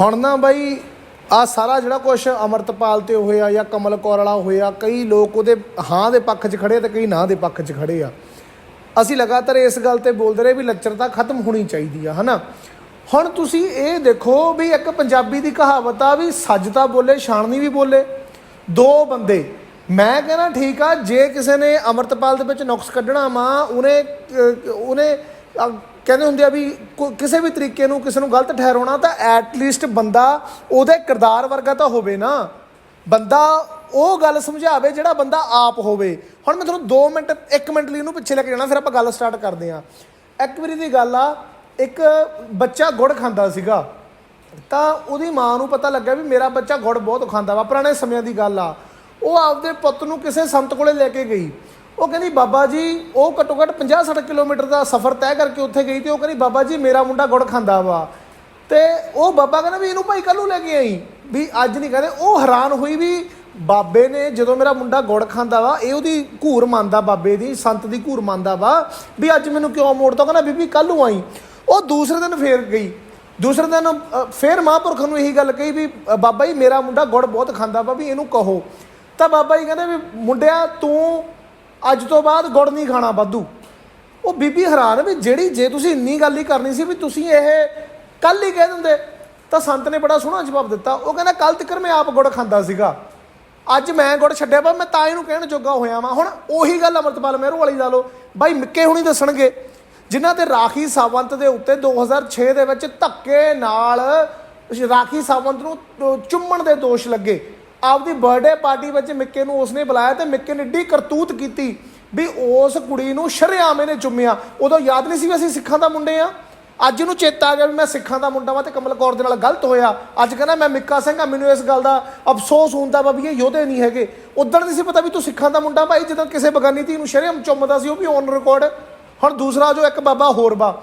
ਹੁਣ ਨਾ ਬਾਈ, ਆ ਸਾਰਾ ਜਿਹੜਾ ਕੁਝ ਅਮਰਤਪਾਲ ਤੇ ਹੋਇਆ ਜਾਂ ਕਮਲ ਕੌਰ ਵਾਲਾ ਹੋਇਆ, ਕਈ ਲੋਕ ਉਹਦੇ ਹਾਂ ਦੇ ਪੱਖ 'ਚ ਖੜੇ ਆ ਤੇ ਕਈ ਨਾ ਦੇ ਪੱਖ 'ਚ ਖੜੇ ਆ। ਅਸੀਂ ਲਗਾਤਾਰ ਇਸ ਗੱਲ ਤੇ ਬੋਲਦੇ ਰਹੇ ਵੀ ਲੱਚਰਤਾ ਖਤਮ ਹੋਣੀ ਚਾਹੀਦੀ ਆ, ਹਨਾ? ਹੁਣ ਤੁਸੀਂ ਇਹ ਦੇਖੋ ਵੀ ਇੱਕ ਪੰਜਾਬੀ ਦੀ ਕਹਾਵਤ ਆ ਵੀ ਸੱਜ ਤਾਂ ਬੋਲੇ, ਛਾਣਨੀ ਵੀ ਬੋਲੇ। ਦੋ ਬੰਦੇ। ਮੈਂ ਕਹਿੰਦਾ ਠੀਕ ਆ, ਜੇ ਕਿਸੇ ਨੇ ਅਮਰਤਪਾਲ ਦੇ ਵਿੱਚ ਨੁਕਸ ਕੱਢਣਾ ਵਾ, ਉਹਨੇ ਉਹਨੇ ਕਹਿੰਦੇ ਹੁੰਦੇ ਆ ਵੀ ਕੋ- ਕਿਸੇ ਵੀ ਤਰੀਕੇ ਨੂੰ ਕਿਸੇ ਨੂੰ ਗਲਤ ਠਹਿਰਾਉਣਾ ਤਾਂ ਐਟ ਲੀਸਟ ਬੰਦਾ ਉਹਦੇ ਕਿਰਦਾਰ ਵਰਗਾ ਤਾਂ ਹੋਵੇ ਨਾ। ਬੰਦਾ ਉਹ ਗੱਲ ਸਮਝਾਵੇ ਜਿਹੜਾ ਬੰਦਾ ਆਪ ਹੋਵੇ। ਹੁਣ ਮੈਂ ਤੁਹਾਨੂੰ 2 ਮਿੰਟ 1 ਮਿੰਟ ਲਈ ਇਹਨੂੰ ਪਿੱਛੇ ਲੈ ਕੇ ਜਾਣਾ, ਫਿਰ ਆਪਾਂ ਗੱਲ ਸਟਾਰਟ ਕਰਦੇ ਹਾਂ। ਇੱਕ ਵਾਰੀ ਦੀ ਗੱਲ ਆ, ਇੱਕ ਬੱਚਾ ਗੁੜ ਖਾਂਦਾ ਸੀਗਾ। ਤਾਂ ਉਹਦੀ ਮਾਂ ਨੂੰ ਪਤਾ ਲੱਗਾ ਵੀ ਮੇਰਾ ਬੱਚਾ ਗੁੜ ਬਹੁਤ ਖਾਂਦਾ ਵਾ, ਪੁਰਾਣੇ ਸਮਿਆਂ ਦੀ ਗੱਲ ਆ। ਉਹ ਆਪਦੇ ਪੁੱਤ ਨੂੰ ਕਿਸੇ ਸੰਤ ਕੋਲੇ ਲੈ ਕੇ ਗਈ। ਉਹ ਕਹਿੰਦੀ ਬਾਬਾ ਜੀ ਉਹ ਘੱਟੋ ਘੱਟ 50-60 ਕਿਲੋਮੀਟਰ ਦਾ ਸਫ਼ਰ ਤੈਅ ਕਰਕੇ ਉੱਥੇ ਗਈ ਤੇ ਉਹ ਕਹਿੰਦੀ ਬਾਬਾ ਜੀ ਮੇਰਾ ਮੁੰਡਾ ਗੁੜ ਖਾਂਦਾ ਵਾ। ਤੇ ਉਹ ਬਾਬਾ ਕਹਿੰਦਾ ਵੀ ਇਹਨੂੰ ਭਾਈ ਕੱਲ੍ਹ ਨੂੰ ਲੈ ਕੇ ਆਈ ਵੀ ਅੱਜ ਨਹੀਂ ਕਹਿੰਦੇ। ਉਹ ਹੈਰਾਨ ਹੋਈ ਵੀ ਬਾਬੇ ਨੇ ਜਦੋਂ ਮੇਰਾ ਮੁੰਡਾ ਗੁੜ ਖਾਂਦਾ ਵਾ ਇਹ ਉਹਦੀ ਘੂਰ ਮੰਨਦਾ ਬਾਬੇ ਦੀ ਸੰਤ ਦੀ ਘੂਰ ਮੰਨਦਾ ਵਾ ਵੀ ਅੱਜ ਮੈਨੂੰ ਕਿਉਂ ਮੋੜਦਾ ਕਹਿੰਦਾ ਬੀਬੀ ਕੱਲ ਨੂੰ ਆਈ। ਉਹ ਦੂਸਰੇ ਦਿਨ ਫੇਰ ਗਈ। ਦੂਸਰੇ ਦਿਨ ਅ, ਫੇਰ ਮਹਾਂਪੁਰਖ ਨੂੰ ਇਹੀ ਗੱਲ ਕਹੀ ਵੀ ਬਾਬਾ ਜੀ ਮੇਰਾ ਮੁੰਡਾ ਗੁੜ ਬਹੁਤ ਖਾਂਦਾ ਵਾ ਵੀ ਇਹਨੂੰ ਕਹੋ। ਤਾਂ ਬਾਬਾ ਜੀ ਕਹਿੰਦੇ ਵੀ ਮੁੰਡਿਆ ਤੂੰ ਅੱਜ ਤੋਂ ਬਾਅਦ ਗੁੜ ਨਹੀਂ ਖਾਣਾ ਵਾਧੂ। ਉਹ ਬੀਬੀ ਹੈਰਾਨ ਵੀ ਜਿਹੜੀ ਜੇ ਤੁਸੀਂ ਇੰਨੀ ਗੱਲ ਹੀ ਕਰਨੀ ਸੀ ਵੀ ਤੁਸੀਂ ਇਹ ਕੱਲ ਹੀ ਕਹਿ ਦਿੰਦੇ, ਤਾਂ ਸੰਤ ਨੇ ਬੜਾ ਸੋਹਣਾ ਜਵਾਬ ਦਿੱਤਾ। ਉਹ ਕਹਿੰਦਾ ਕੱਲ ਤੱਕ ਮੈਂ ਆਪ ਗੁੜ ਖਾਂਦਾ ਸੀਗਾ। ਅੱਜ ਮੈਂ ਗੁੜ ਛੱਡਿਆ ਵਾ, ਮੈਂ ਤਾਂ ਇਹਨੂੰ ਕਹਿਣ ਜੋਗਾ ਹੋਇਆ ਵਾਂ। ਹੁਣ ਉਹੀ ਗੱਲ ਅਮਰਤਪਾਲ ਮਹਿਰੂ ਵਾਲੀ ਲਾ ਲਓ। ਬਾਈ ਮਿੱਕੇ ਹੁਣੀ ਦੱਸਣਗੇ, ਜਿਨ੍ਹਾਂ ਤੇ ਰਾਖੀ ਸਾਵੰਤ ਦੇ ਉੱਤੇ 2006 ਦੇ ਵਿੱਚ ਧੱਕੇ ਨਾਲ ਰਾਖੀ ਸਾਵੰਤ ਨੂੰ ਚੁੰਮਣ ਦੇ ਦੋਸ਼ ਲੱਗੇ। ਆਪਦੀ ਬਰਥਡੇ ਪਾਰਟੀ ਵਿੱਚ ਮਿੱਕੇ ਨੂੰ ਉਸਨੇ ਬੁਲਾਇਆ ਤੇ ਮਿੱਕੇ ਨੇ ਏਡੀ ਕਰਤੂਤ ਕੀਤੀ ਵੀ ਉਸ ਕੁੜੀ ਨੂੰ ਸ਼ਰੇਆਮ ਨੇ ਚੁੰਮਿਆ। ਉਦੋਂ ਯਾਦ ਨਹੀਂ ਸੀ ਵੀ ਅਸੀਂ ਸਿੱਖਾਂ ਦਾ ਮੁੰਡੇ ਆ। ਅੱਜ ਨੂੰ ਚੇਤਾ ਆ ਗਿਆ ਵੀ ਮੈਂ ਸਿੱਖਾਂ ਦਾ ਮੁੰਡਾ ਵਾਂ ਤੇ ਕਮਲ ਕੌਰ ਦੇ ਨਾਲ ਗਲਤ ਹੋਇਆ। ਅੱਜ ਕਹਿੰਦਾ ਮੈਂ ਮਿੱਕਾ ਸਿੰਘ ਆ, ਮੈਨੂੰ ਇਸ ਗੱਲ ਦਾ ਅਫਸੋਸ ਹੁੰਦਾ ਵਾ ਵੀ ਇਹ ਯੋਧੇ ਨਹੀਂ ਹੈਗੇ। ਉਦੋਂ ਨਹੀਂ ਸੀ ਪਤਾ ਵੀ ਤੂੰ ਸਿੱਖਾਂ ਦਾ ਮੁੰਡਾ ਭਾਈ, ਜਦੋਂ ਕਿਸੇ ਬਗਾਨੀ ਧੀ ਨੂੰ ਸ਼ਰੇਆਮ ਚੁੰਮਦਾ ਸੀ, ਉਹ ਵੀ ਔਨ ਰਿਕਾਰਡ ਹੁਣ ਦੂਸਰਾ ਜੋ ਇੱਕ ਬਾਬਾ ਹੋਰ ਵਾ।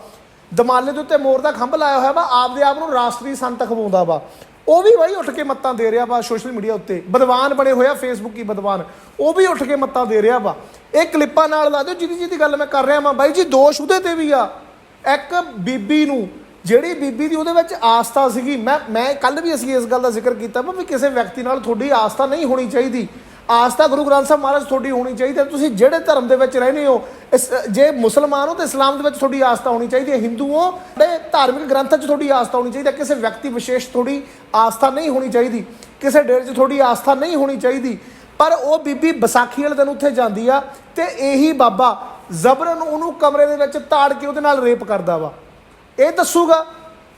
ਦਮਾਲੇ ਦੇ ਉੱਤੇ ਮੋਰ ਦਾ ਖੰਭ ਲਾਇਆ ਹੋਇਆ ਵਾ, ਆਪਦੇ ਆਪ ਨੂੰ ਰਾਸ਼ਟਰੀ ਸੰਤ ਖਵਾਉਂਦਾ ਵਾ। ਉਹ ਵੀ ਬਾਈ ਉੱਠ ਕੇ ਮੱਤਾਂ ਦੇ ਰਿਹਾ ਵਾ ਸੋਸ਼ਲ ਮੀਡੀਆ ਉੱਤੇ। ਬਦਵਾਨ ਬਣੇ ਹੋਇਆ ਫੇਸਬੁੱਕ ਹੀ ਬਦਵਾਨ। ਉਹ ਵੀ ਉੱਠ ਕੇ ਮੱਤਾਂ ਦੇ ਰਿਹਾ ਵਾ। ਇਹ ਕਲਿੱਪਾਂ ਨਾਲ ਲਾ ਦਿਓ, ਜਿਹਦੀ ਜਿਹਦੀ ਗੱਲ ਮੈਂ ਕਰ ਰਿਹਾ ਵਾਂ। ਬਾਈ ਜੀ, ਦੋਸ਼ ਉਹਦੇ ਤੇ ਵੀ ਆ। ਇੱਕ ਬੀਬੀ ਨੂੰ, ਜਿਹੜੀ ਬੀਬੀ ਦੀ ਉਹਦੇ ਵਿੱਚ ਆਸਥਾ ਸੀਗੀ, ਮੈਂ ਮੈਂ ਕੱਲ ਵੀ ਅਸੀਂ ਇਸ ਗੱਲ ਦਾ ਜ਼ਿਕਰ ਕੀਤਾ ਵਾ ਵੀ ਕਿਸੇ ਵਿਅਕਤੀ ਨਾਲ ਤੁਹਾਡੀ ਆਸਥਾ ਨਹੀਂ ਹੋਣੀ ਚਾਹੀਦੀ। ਆਸਥਾ ਗੁਰੂ ਗ੍ਰੰਥ ਸਾਹਿਬ ਮਹਾਰਾਜ ਤੁਹਾਡੀ ਹੋਣੀ ਚਾਹੀਦੀ ਹੈ। ਤੁਸੀਂ ਜਿਹੜੇ ਧਰਮ ਦੇ ਵਿੱਚ ਰਹਿੰਦੇ ਹੋ, ਇਸ, ਜੇ ਮੁਸਲਮਾਨ ਹੋ ਤਾਂ ਇਸਲਾਮ ਦੇ ਵਿੱਚ ਤੁਹਾਡੀ ਆਸਥਾ ਹੋਣੀ ਚਾਹੀਦੀ ਹੈ। ਹਿੰਦੂ ਹੋ ਜਿਹੜੇ ਧਾਰਮਿਕ ਗ੍ਰੰਥਾਂ 'ਚ ਤੁਹਾਡੀ ਆਸਥਾ ਹੋਣੀ ਚਾਹੀਦੀ ਹੈ। ਕਿਸੇ ਵਿਅਕਤੀ ਵਿਸ਼ੇਸ਼ ਤੁਹਾਡੀ ਆਸਥਾ ਨਹੀਂ ਹੋਣੀ ਚਾਹੀਦੀ। ਕਿਸੇ ਡੇਰੇ 'ਚ ਤੁਹਾਡੀ ਆਸਥਾ ਨਹੀਂ ਹੋਣੀ ਚਾਹੀਦੀ। ਪਰ ਉਹ ਬੀਬੀ ਵਿਸਾਖੀ ਵਾਲੇ ਦਿਨ ਉੱਥੇ ਜਾਂਦੀ ਆ ਤੇ ਇਹੀ ਬਾਬਾ ਜ਼ਬਰਨ ਉਹਨੂੰ ਕਮਰੇ ਦੇ ਵਿੱਚ ਤਾੜ ਕੇ ਉਹਦੇ ਨਾਲ ਰੇਪ ਕਰਦਾ ਵਾ। ਇਹ ਦੱਸੂਗਾ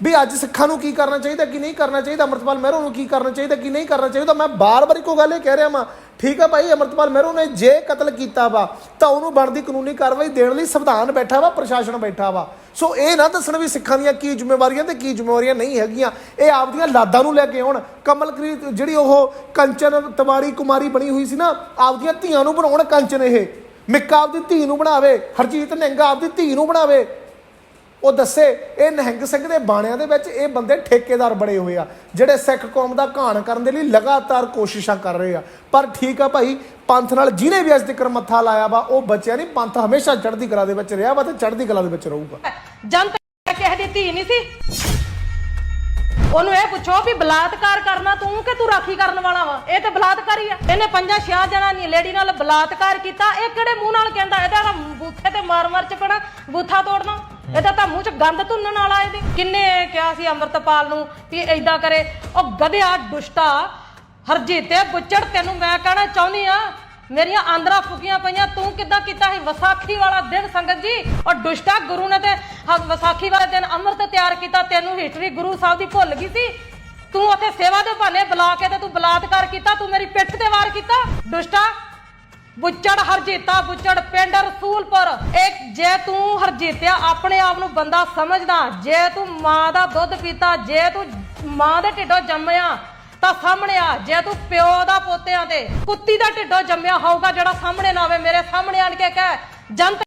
ਵੀ ਅੱਜ ਸਿੱਖਾਂ ਨੂੰ ਕੀ ਕਰਨਾ ਚਾਹੀਦਾ, ਕੀ ਨਹੀਂ ਕਰਨਾ ਚਾਹੀਦਾ? ਅਮਰਤਪਾਲ ਮਹਿਰੋ ਨੂੰ ਕੀ ਕਰਨਾ ਚਾਹੀਦਾ, ਕੀ ਨਹੀਂ ਕਰਨਾ ਚਾਹੀਦਾ? ਮੈਂ ਬਾਰ-ਬਾਰ ਇੱਕੋ ਗੱਲ ਇਹ ਕਹਿ ਰਿਹਾ ਵਾਂ। ਠੀਕ ਆ ਭਾਈ, ਅਮਰਤਪਾਲ ਮਹਿਰੋ ਨੇ ਜੇ ਕਤਲ ਕੀਤਾ ਵਾ, ਤਾਂ ਉਹਨੂੰ ਬਣਦੀ ਕਾਨੂੰਨੀ ਕਾਰਵਾਈ ਦੇਣ ਲਈ ਸੰਵਿਧਾਨ ਬੈਠਾ ਵਾ, ਪ੍ਰਸ਼ਾਸਨ ਬੈਠਾ ਵਾ। ਸੋ ਇਹ ਨਾ ਦੱਸਣ ਵੀ ਸਿੱਖਾਂ ਦੀਆਂ ਕੀ ਜ਼ਿੰਮੇਵਾਰੀਆਂ ਤੇ ਕੀ ਜ਼ਿੰਮੇਵਾਰੀਆਂ ਨਹੀਂ ਹੈਗੀਆਂ। ਇਹ ਆਪਦੀਆਂ ਲਾਦਾਂ ਨੂੰ ਲੈ ਕੇ ਆਉਣ। ਕਮਲਕ੍ਰੀਤ ਜਿਹੜੀ ਉਹ ਕੰਚਨ ਤਵਾਰੀ ਕੁਮਾਰੀ ਬਣੀ ਹੋਈ ਸੀ ਨਾ, ਆਪਦੀਆਂ ਧੀਆਂ ਨੂੰ ਬਣਾਉਣ ਕੰਚਨ ਇਹ। ਮਿੱਕਾ ਆਪਦੀ ਧੀ ਨੂੰ ਬਣਾਵੇ, ਹਰਜੀਤ ਨਿਹੰਗਾ ਆਪਦੀ ਧੀ ਨੂੰ ਬਣਾਵੇ। ਉਹ ਦੱਸੇ, ਇਹ ਨਹਿੰਗ ਸਿੰਘ ਦੇ ਬਾਣਿਆਂ ਦੇ ਵਿੱਚ ਇਹ ਬੰਦੇ ਠੇਕੇਦਾਰ ਬਣੇ ਹੋਏ ਆ, ਜਿਹੜੇ ਸਿੱਖ ਕੌਮ ਦਾ ਘਾਣ ਕਰਨ ਦੇ ਲਈ ਲਗਾਤਾਰ ਕੋਸ਼ਿਸ਼ਾਂ ਕਰ ਰਹੇ ਆ। ਪਰ ਠੀਕ ਆ ਭਾਈ, ਪੰਥ ਨਾਲ ਜਿਹਨੇ ਵੀ ਅੱਜ ਤੱਕ ਮੱਥਾ ਲਾਇਆ ਵਾ, ਉਹ ਬਚਿਆ ਨਹੀਂ, ਪੰਥ ਹਮੇਸ਼ਾ ਚੜ੍ਹਦੀ ਕਲਾ ਦੇ ਵਿੱਚ ਰਿਹਾ ਵਾ ਤੇ ਚੜ੍ਹਦੀ ਕਲਾ ਦੇ ਵਿੱਚ ਰਹੂਗਾ। ਜਨਤਾ ਕਿਸੇ ਦੀ ਧੀ ਨਹੀਂ ਸੀ। ਉਹਨੂੰ ਇਹ ਪੁੱਛੋ ਵੀ ਬਲਾਤਕਾਰ ਕਰਨਾ ਤੂੰ ਕਿ ਤੂੰ ਰਾਖੀ ਕਰਨ ਵਾਲਾ ਵਾ? ਇਹ ਤੇ ਬਲਾਤਕਾਰ ਹੀ ਆ। ਇਹਨੇ ਪੰਜਾਂ ਛਿਆ ਜਣਾ ਨਹੀਂ ਲੇਡੀ ਨਾਲ ਬਲਾਤਕਾਰ ਕੀਤਾ। ਇਹ ਕਿਹੜੇ ਮੂੰਹ ਨਾਲ ਕਹਿੰਦਾ? ਇਹਦਾ ਬੂਥੇ ਤੇ ਮਾਰ ਮਾਰ ਚਪਣਾ ਬੂਥਾ ਤੋੜਨਾ। ਇਹਦਾ ਤਾਂ ਮੂੰਹ 'ਚ ਗੰਦ ਧੁੰਨਣ ਵਾਲਾ ਇਹਦੇ। ਕਿੰਨੇ ਕਿਹਾ ਸੀ ਅੰਮ੍ਰਿਤਪਾਲ ਨੂੰ ਵੀ ਐਦਾਂ ਕਰੇ। ਉਹ ਗਧਿਆ ਦੁਸ਼ਟਾ, ਹਰਜੀਤੇ ਬੁੱਚੜ ਤੈਨੂੰ ਮੈਂ ਕਹਿਣਾ ਚਾਹੁੰਦੀ ਆ ਮੇਰੀਆਂ ਆਂਦਰਾ ਫੁਕੀਆਂ ਪਈਆਂ, ਤੂੰ ਕਿੱਦਾਂ ਕੀਤਾ ਸੀ ਵਿਸਾਖੀ ਵਾਲਾ ਦਿਨ ਸੰਗਤ ਜੀ? ਔਰ ਦੁਸ਼ਟਾ ਗੁਰੂ ਨੇ ਤੇ ਵਿਸਾਖੀ ਵਾਲੇ ਦਿਨ ਅੰਮ੍ਰਿਤ ਤਿਆਰ ਕੀਤਾ, ਤੈਨੂੰ ਹਿਸਟਰੀ ਗੁਰੂ ਸਾਹਿਬ ਦੀ ਭੁੱਲ ਗਈ ਸੀ। ਤੂੰ ਉੱਥੇ ਸੇਵਾ ਦੇ ਬਹਾਨੇ ਬੁਲਾ ਕੇ ਤੇ ਤੂੰ ਬਲਾਤਕਾਰ ਕੀਤਾ, ਤੂੰ ਮੇਰੀ ਪਿੱਠ ਤੇ ਵਾਰ ਕੀਤਾ। ਦੁਸ਼ਟਾ ਬੁੱਚੜ ਹਰਜੀਤਾ, ਬੁੱਚੜ ਪਿੰਡ ਰਸੂਲਪੁਰ। ਇੱਕ ਜੇ ਤੂੰ ਹਰਜੀਤਿਆ ਆਪਣੇ ਆਪ ਨੂੰ ਬੰਦਾ ਸਮਝਦਾ, ਜੇ ਤੂੰ ਮਾਂ ਦਾ ਦੁੱਧ ਪੀਤਾ, ਜੇ ਤੂੰ ਮਾਂ ਦੇ ਢਿੱਡੋਂ ਜੰਮਿਆ, ਤਾਂ ਸਾਹਮਣੇ ਆ। ਜੇ ਤੂੰ ਪਿਓ ਦਾ ਪੋਤਿਆਂ ਤੇ ਕੁੱਤੀ ਦਾ ਢਿੱਡੋਂ ਜੰਮਿਆ ਹੋਊਗਾ, ਜਿਹੜਾ ਸਾਹਮਣੇ ਨਾ ਆਵੇ, ਮੇਰੇ ਸਾਹਮਣੇ ਆਣ ਕੇ ਕਹਿ ਜਨਤ